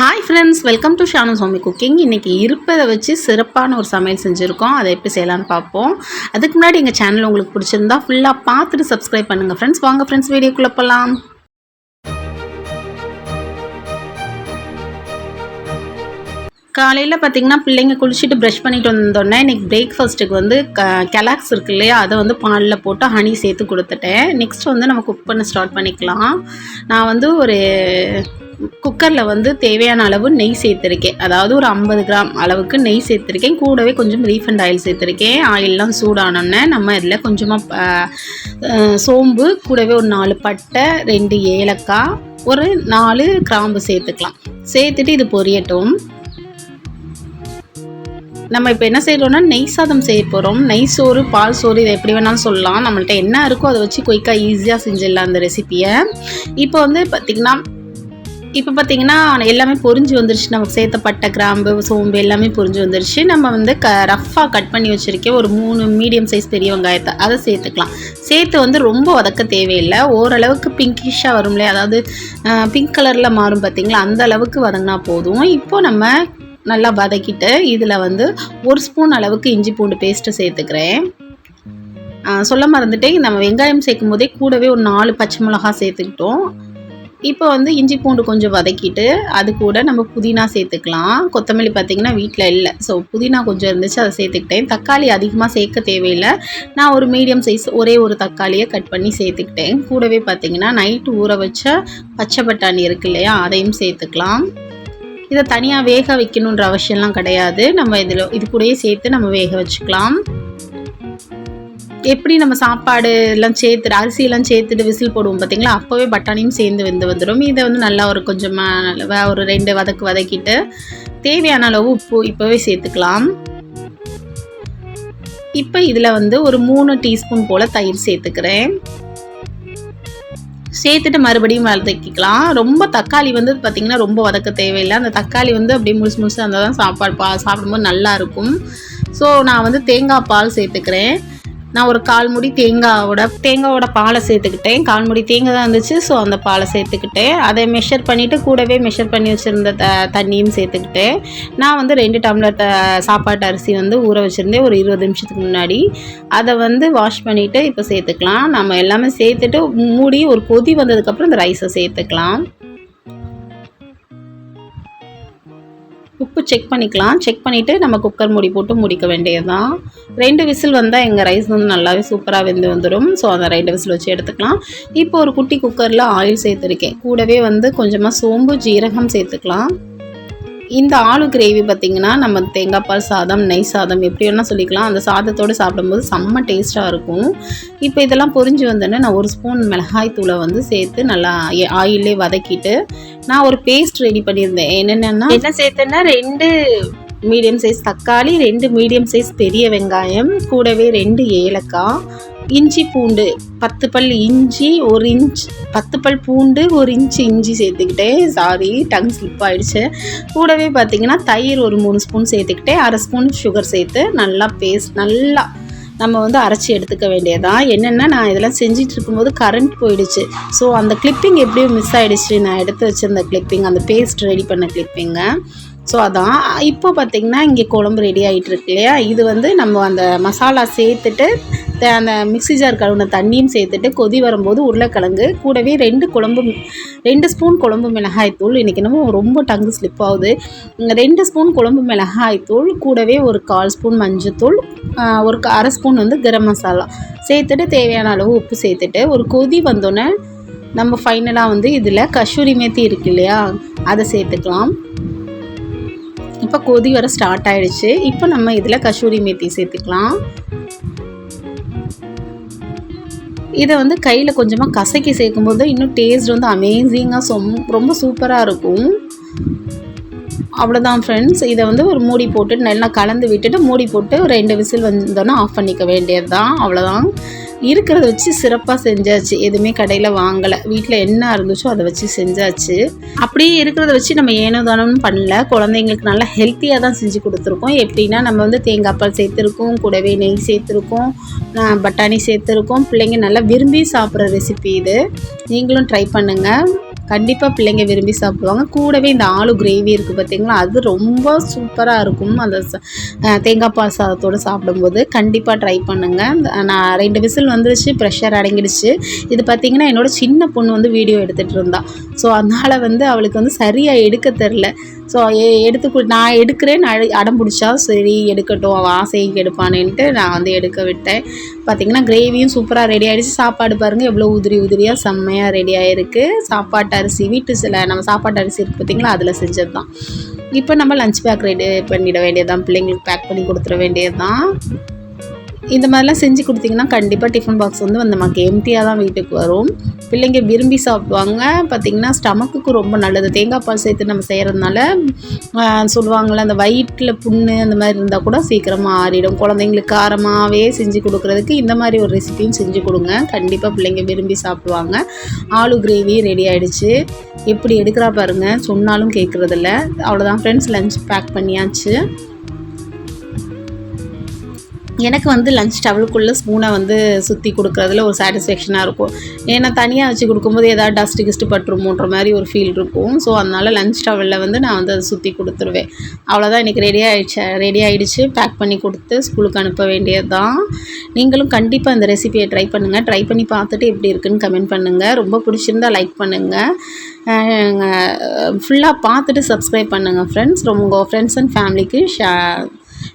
Hi friends welcome to Shanu Swami cooking இன்றைக்கி இருப்பதை வச்சு சிறப்பான ஒரு சமையல் செஞ்சுருக்கோம். அதை எப்படி செய்யலாம்னு பார்ப்போம். அதுக்கு முன்னாடி எங்கள் சேனல் உங்களுக்கு பிடிச்சிருந்தா ஃபுல்லாக பார்த்துட்டு சப்ஸ்கிரைப் பண்ணுங்கள் ஃப்ரெண்ட்ஸ் வாங்க ஃப்ரெண்ட்ஸ் வீடியோக்குள்ளே போகலாம் காலையில் பார்த்தீங்கன்னா பிள்ளைங்க குளிச்சுட்டு ப்ரஷ் பண்ணிட்டு வந்தோடனே இன்றைக்கி பிரேக்ஃபாஸ்ட்டுக்கு வந்து க கெலாக்ஸ் இருக்கு இல்லையா? அதை வந்து பாலில் போட்டு ஹனி சேர்த்து கொடுத்துட்டேன். நெக்ஸ்ட் வந்து நம்ம குக் பண்ண ஸ்டார்ட் பண்ணிக்கலாம். நான் வந்து ஒரு குக்கரில் வந்து தேவையான அளவு நெய் சேர்த்துருக்கேன். அதாவது ஒரு ஐம்பது கிராம் அளவுக்கு நெய் சேர்த்துருக்கேன். கூடவே கொஞ்சம் ரீஃபண்ட் ஆயில் சேர்த்துருக்கேன். ஆயிலெலாம் சூடானோன்னே நம்ம இதில் கொஞ்சமாக சோம்பு கூடவே ஒரு நாலு பட்டை ரெண்டு ஏலக்காய் ஒரு நாலு கிராம்பு சேர்த்துக்கலாம். சேர்த்துட்டு இது பொரியட்டும். நம்ம இப்போ என்ன செய்கிறோம்னா நெய் சாதம் செய்ய போகிறோம் நெய் சோறு பால் சோறு இதை எப்படி வேணாலும் சொல்லலாம். நம்மள்ட்ட என்ன இருக்கோ அதை வச்சு குயிக்காக ஈஸியாக செஞ்சிடலாம் அந்த ரெசிப்பியை இப்போ வந்து பார்த்திங்கன்னா இப்போ பார்த்தீங்கன்னா எல்லாமே பொரிஞ்சு வந்துருச்சு. நமக்கு சேர்த்தப்பட்ட கிராம்பு சோம்பு எல்லாமே பொரிஞ்சு வந்துருச்சு. நம்ம வந்து க ரஃப்பாக கட் பண்ணி வச்சுருக்கேன் ஒரு மூணு மீடியம் சைஸ் பெரிய வெங்காயத்தை அதை சேர்த்துக்கலாம். சேர்த்து வந்து ரொம்ப வதக்க தேவையில்லை. ஓரளவுக்கு பிங்கிஷாக வரும் இல்லையா? அதாவது பிங்க் கலரில் மாறும் பார்த்திங்களா அந்த அளவுக்கு வதங்கினா போதும். இப்போ நம்ம நல்லா வதக்கிட்டு இதில் வந்து ஒரு ஸ்பூன் அளவுக்கு இஞ்சி பூண்டு பேஸ்ட்டு சேர்த்துக்கிறேன். சொல்ல மறந்துட்டே நம்ம வெங்காயம் சேர்க்கும் போதே கூடவே ஒரு நாலு பச்சை மிளகா சேர்த்துக்கிட்டோம். இப்போ வந்து இஞ்சி பூண்டு கொஞ்சம் வதக்கிட்டு அது கூட நம்ம புதினா சேர்த்துக்கலாம். கொத்தமல்லி பார்த்திங்கன்னா வீட்டில் இல்லை. ஸோ புதினா கொஞ்சம் இருந்துச்சு அதை சேர்த்துக்கிட்டேன். தக்காளி அதிகமாக சேர்க்க தேவையில்லை. நான் ஒரு மீடியம் சைஸ் ஒரே ஒரு தக்காளியை கட் பண்ணி சேர்த்துக்கிட்டேன். கூடவே பார்த்திங்கன்னா நைட்டு ஊற வச்ச பச்சை பட்டாணி இருக்கு இல்லையா அதையும் சேர்த்துக்கலாம். இதை தனியாக வேக வைக்கணுன்ற அவசியம்லாம் கிடையாது. நம்ம இதில் இது கூடயே சேர்த்து நம்ம வேக வச்சுக்கலாம். எப்படி நம்ம சாப்பாடு எல்லாம் சேர்த்துட்டு அரிசியெல்லாம் சேர்த்துட்டு விசில் போடுவோம் பார்த்தீங்களா? அப்போவே பட்டாணியும் சேர்ந்து வெந்து வந்துடும். இதை வந்து நல்லா ஒரு கொஞ்சமாக ஒரு ரெண்டு வதக்கு வதக்கிட்டு தேவையான அளவு உப்பு இப்போவே சேர்த்துக்கலாம். இப்போ இதில் வந்து ஒரு மூணு டீஸ்பூன் போல் தயிர் சேர்த்துக்கிறேன். சேர்த்துட்டு மறுபடியும் வதக்கிக்கலாம். ரொம்ப தக்காளி வந்து பார்த்திங்கன்னா ரொம்ப வதக்க தேவையில்லை. அந்த தக்காளி வந்து அப்படியே முழுசு முழுசு அந்த தான் சாப்பாடு பா சாப்பிடும்போது நல்லாயிருக்கும் ஸோ நான் வந்து தேங்காய் பால் சேர்த்துக்கிறேன். நான் ஒரு கால் முடி தேங்காவோட தேங்காவோட பாலை சேர்த்துக்கிட்டேன். கால் முடி தேங்காய் தான் இருந்துச்சு ஸோ அந்த பாலை சேர்த்துக்கிட்டேன். அதை மெஷர் பண்ணிவிட்டு கூடவே மெஷர் பண்ணி வச்சுருந்த த தண்ணியும் சேர்த்துக்கிட்டேன். நான் வந்து ரெண்டு டம்ளர் த சாப்பாட்டு அரிசி வந்து ஊற வச்சுருந்தேன் ஒரு இருபது நிமிஷத்துக்கு முன்னாடி. அதை வந்து வாஷ் பண்ணிவிட்டு இப்போ சேர்த்துக்கலாம். நம்ம எல்லாமே சேர்த்துட்டு மூடி ஒரு கொதி வந்ததுக்கப்புறம் இந்த ரைஸை சேர்த்துக்கலாம். உப்பு செக் பண்ணிக்கலாம். செக் பண்ணிவிட்டு நம்ம குக்கர் மூடி போட்டு முடிக்க வேண்டியது தான் ரெண்டு விசில் வந்தால் எங்கள் ரைஸ் வந்து நல்லாவே சூப்பராக வெந்து வந்துடும் ஸோ அந்த ரெண்டு விசில் வச்சு எடுத்துக்கலாம். இப்போ ஒரு குட்டி குக்கரில் ஆயில் சேர்த்துருக்கேன். கூடவே வந்து கொஞ்சமாக சோம்பு ஜீரகம் சேர்த்துக்கலாம். இந்த ஆலு கிரேவி பார்த்திங்கன்னா நம்ம தேங்காய் பால் சாதம் நெய் சாதம் எப்படி வேணால் சொல்லிக்கலாம். அந்த சாதத்தோடு சாப்பிடும்போது செம்ம டேஸ்ட்டாக இருக்கும். இப்போ இதெல்லாம் பொறிஞ்சு வந்தோடனே நான் ஒரு ஸ்பூன் மிளகாய் தூளை வந்து சேர்த்து நல்லா ஆயிலே வதக்கிட்டு நான் ஒரு பேஸ்ட் ரெடி பண்ணியிருந்தேன். என்னென்னா என்ன சேர்த்தேன்னா ரெண்டு மீடியம் சைஸ் தக்காளி ரெண்டு மீடியம் சைஸ் பெரிய வெங்காயம் கூடவே ரெண்டு ஏலக்காய் இஞ்சி பூண்டு பத்து பல் இஞ்சி ஒரு இன்ச் பத்து பல் பூண்டு ஒரு இன்ச்சு இஞ்சி சேர்த்துக்கிட்டேன். சாரி டங் ஸ்லிப் ஆகிடுச்சு கூடவே பார்த்தீங்கன்னா தயிர் ஒரு மூணு ஸ்பூன் சேர்த்துக்கிட்டேன். அரை ஸ்பூன் சுகர் சேர்த்து நல்லா பேஸ்ட் நல்லா நம்ம வந்து அரைச்சி எடுத்துக்க வேண்டியதான் என்னென்னா நான் இதெல்லாம் செஞ்சிட்டு இருக்கும்போது கரண்ட் போயிடுச்சு. ஸோ அந்த கிளிப்பிங் எப்படியும் மிஸ் ஆகிடுச்சு நான் எடுத்து வச்சிருந்த கிளிப்பிங் அந்த பேஸ்ட் ரெடி பண்ண கிளிப்பிங்கை ஸோ அதான். இப்போ பார்த்திங்கன்னா இங்கே குழம்பு ரெடி ஆகிட்டு இருக்கு இல்லையா? இது வந்து நம்ம அந்த மசாலா சேர்த்துட்டு அந்த மிக்சி ஜார் கழுவுன தண்ணியும் சேர்த்துட்டு கொதி வரும்போது உருளைக்கிழங்கு கூடவே ரெண்டு குழம்பு ரெண்டு ஸ்பூன் குழம்பு மிளகாய் தூள். இன்றைக்கி என்னமோ ரொம்ப டங்கு ஸ்லிப் ஆகுது. ரெண்டு ஸ்பூன் குழம்பு மிளகாய் தூள் கூடவே ஒரு கால் ஸ்பூன் மஞ்சத்தூள் ஒரு அரை ஸ்பூன் வந்து கரம் மசாலா. சேர்த்துட்டு தேவையான அளவு உப்பு சேர்த்துட்டு ஒரு கொதி வந்தோடனே நம்ம ஃபைனலாக வந்து இதில் கஷூரி மேத்தி இருக்கு இல்லையா? அதை சேர்த்துக்கலாம். இப்போ கொதி வர ஸ்டார்ட் ஆகிடுச்சு இப்போ நம்ம இதில் கஷூரி மேத்தி சேர்த்துக்கலாம். இதை வந்து கையில் கொஞ்சமாக கசக்கி சேர்க்கும்போது இன்னும் டேஸ்ட் வந்து அமேசிங்காக சொம் ரொம்ப சூப்பராக இருக்கும். அவ்வளோதான் ஃப்ரெண்ட்ஸ் இதை வந்து ஒரு மூடி போட்டு நல்லா கலந்து விட்டுட்டு மூடி போட்டு ரெண்டு விசில் வந்தோன்னா ஆஃப் பண்ணிக்க வேண்டியது தான் அவ்வளோதான் இருக்கிறத வச்சு சிறப்பாக செஞ்சாச்சு. எதுவுமே கடையில் வாங்கலை. வீட்டில் என்ன இருந்துச்சோ அதை வச்சு செஞ்சாச்சு. அப்படியே இருக்கிறத வச்சு நம்ம ஏனோ தானோன்னு பண்ணல. குழந்தைங்களுக்கு நல்லா ஹெல்த்தியாக தான் செஞ்சு கொடுத்துருக்கோம். எப்படின்னா நம்ம வந்து தேங்காய் பால் சேர்த்துருக்கோம் கூடவே நெய் சேர்த்துருக்கோம் பட்டாணி சேர்த்துருக்கோம். பிள்ளைங்க நல்லா விரும்பி சாப்பிட்ற ரெசிபி இது. நீங்களும் ட்ரை பண்ணுங்கள் கண்டிப்பாக பிள்ளைங்க விரும்பி சாப்பிடுவாங்க. கூடவே இந்த ஆலு கிரேவி இருக்குது பார்த்தீங்களா அது ரொம்ப சூப்பராக இருக்கும். அந்த ச- தேங்காய் பால் சாதத்தோடு சாப்பிடும்போது கண்டிப்பாக ட்ரை பண்ணுங்கள் நான் ரெண்டு விசில் வந்துருச்சு ப்ரெஷர் அடங்கிடுச்சு. இது பார்த்திங்கன்னா என்னோட சின்ன பொண்ணு வந்து வீடியோ எடுத்துகிட்டு இருந்தா. ஸோ அதனால் வந்து அவளுக்கு வந்து சரியாக எடுக்க தெரில ஸோ எடுத்து நான் எடுக்கிறேன் அடம் பிடிச்சா சரி எடுக்கட்டும் அவன் ஆசைக்கு எடுப்பானேன்ட்டு நான் வந்து எடுக்க விட்டேன். பார்த்தீங்கன்னா கிரேவியும் சூப்பராக ரெடி ஆகிடுச்சு சாப்பாடு பாருங்கள் எவ்வளோ உதிரி உதிரியாக செம்மையாக ரெடி ஆகிருக்கு சாப்பாட்டு அரிசி வீட்டு சில நம்ம சாப்பாட்டு அரிசி இருக்குது பார்த்திங்களா அதில் செஞ்சது தான் இப்போ நம்ம லஞ்ச் பேக் ரெடி பண்ணிட வேண்டியது தான் பிள்ளைங்களுக்கு பேக் பண்ணி கொடுத்துட வேண்டியது தான் இந்த மாதிரிலாம் செஞ்சு கொடுத்தீங்கன்னா கண்டிப்பாக டிஃபன் பாக்ஸ் வந்து நமக்கு எம்டியாக தான் வீட்டுக்கு வரும். பிள்ளைங்க விரும்பி சாப்பிடுவாங்க. பார்த்திங்கன்னா ஸ்டமக்குக்கு ரொம்ப நல்லது. தேங்காய் பால் சேர்த்து நம்ம செய்கிறதுனால சொல்லுவாங்கள்ல அந்த வயிற்றில் புண்ணு அந்த மாதிரி இருந்தால் கூட சீக்கிரமாக ஆறிடும். குழந்தைங்களுக்கு காரமாகவே செஞ்சு கொடுக்குறதுக்கு இந்த மாதிரி ஒரு ரெசிபியும் செஞ்சு கொடுங்க. கண்டிப்பாக பிள்ளைங்க விரும்பி சாப்பிடுவாங்க. ஆலு கிரேவி ரெடி ஆகிடுச்சு எப்படி எடுக்கிறா பாருங்கள் சொன்னாலும் கேட்குறதில்ல அவ்வளோதான் ஃப்ரெண்ட்ஸ் லஞ்ச் பேக் பண்ணியாச்சு. எனக்கு வந்து லஞ்ச் டவலுக்குள்ளே ஸ்பூனை வந்து சுற்றி கொடுக்குறதுல ஒரு சாட்டிஸ்ஃபேக்ஷனாக இருக்கும். ஏன்னா தனியாக வச்சு கொடுக்கும்போது ஏதாவது டஸ்ட்டு கிஸ்ட்டு பட்டுருமோன்ற மாதிரி ஒரு ஃபீல் இருக்கும். ஸோ அதனால் லஞ்ச் டவலில் வந்து நான் வந்து அதை சுற்றி கொடுத்துருவேன். அவ்வளோதான் இன்றைக்கி ரெடி ஆகிடுச்சு ரெடி ஆகிடுச்சு பேக் பண்ணி கொடுத்து ஸ்கூலுக்கு அனுப்ப வேண்டியது தான் நீங்களும் கண்டிப்பாக இந்த ரெசிபியை ட்ரை பண்ணுங்கள் ட்ரை பண்ணி பார்த்துட்டு எப்படி இருக்குன்னு கமெண்ட் பண்ணுங்கள் ரொம்ப பிடிச்சிருந்தா லைக் பண்ணுங்கள் ஃபுல்லாக பார்த்துட்டு சப்ஸ்கிரைப் பண்ணுங்கள் ஃப்ரெண்ட்ஸ் ரொம்ப உங்கள் ஃப்ரெண்ட்ஸ் அண்ட் ஃபேமிலிக்கு ஷே